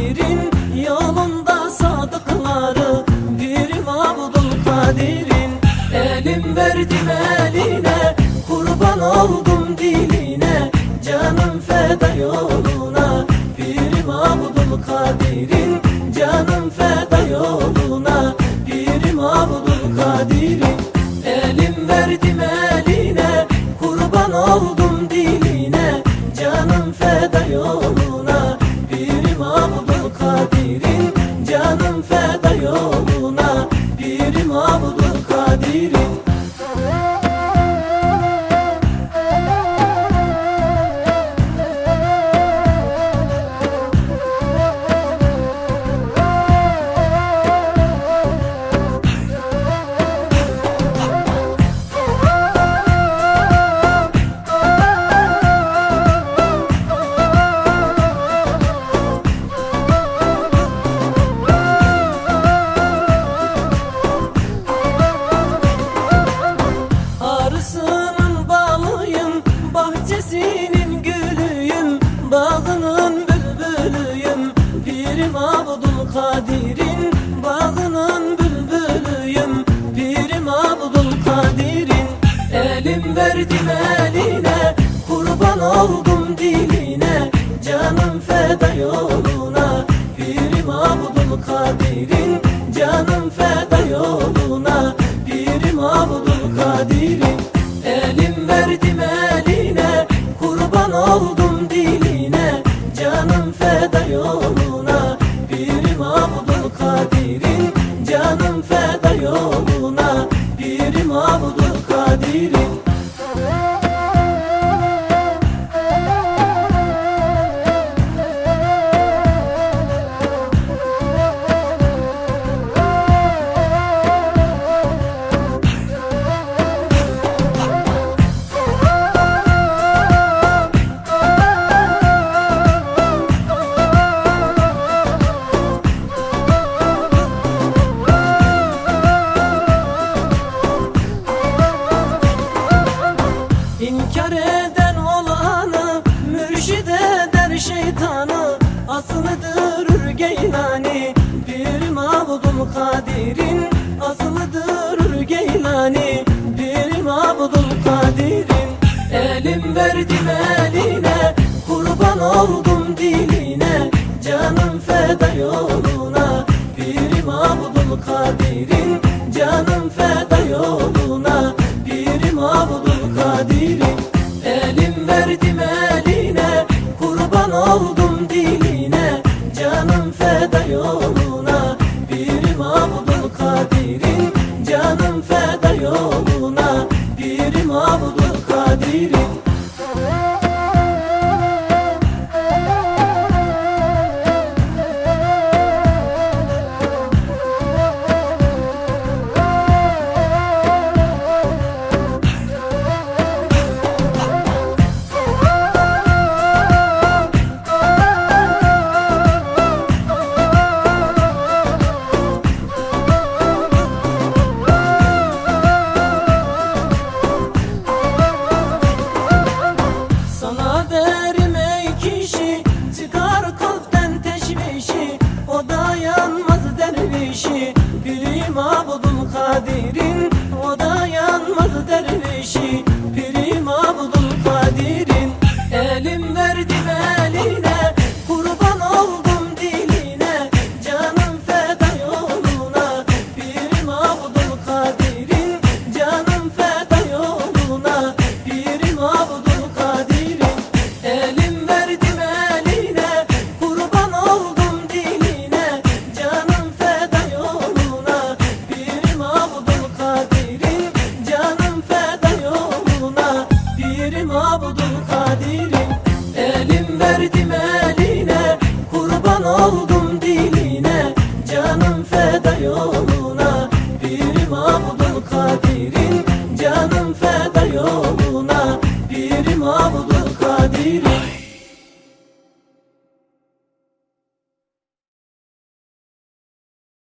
Kadir'in Yolunda sadıkları Pirim Abdülkadir'in Elim verdim eline Kurban oldum diline Canım feda yok Elim verdim eline Kurban oldum diline Canım feda yoluna Pirim Abdülkadir'in İnkar eden olanı Mürşid eder şeytanı Asını dürür Geylani. Bir mabudul kadirin Asını dürür Geylani. Bir mabudul kadirin. Elim verdim eline Kurban oldum Kadir'in O da dayanmaz dervişi Pirim Abdülkadir'in Elim verdi ben da yoluna. Pirim Abdülkadir'im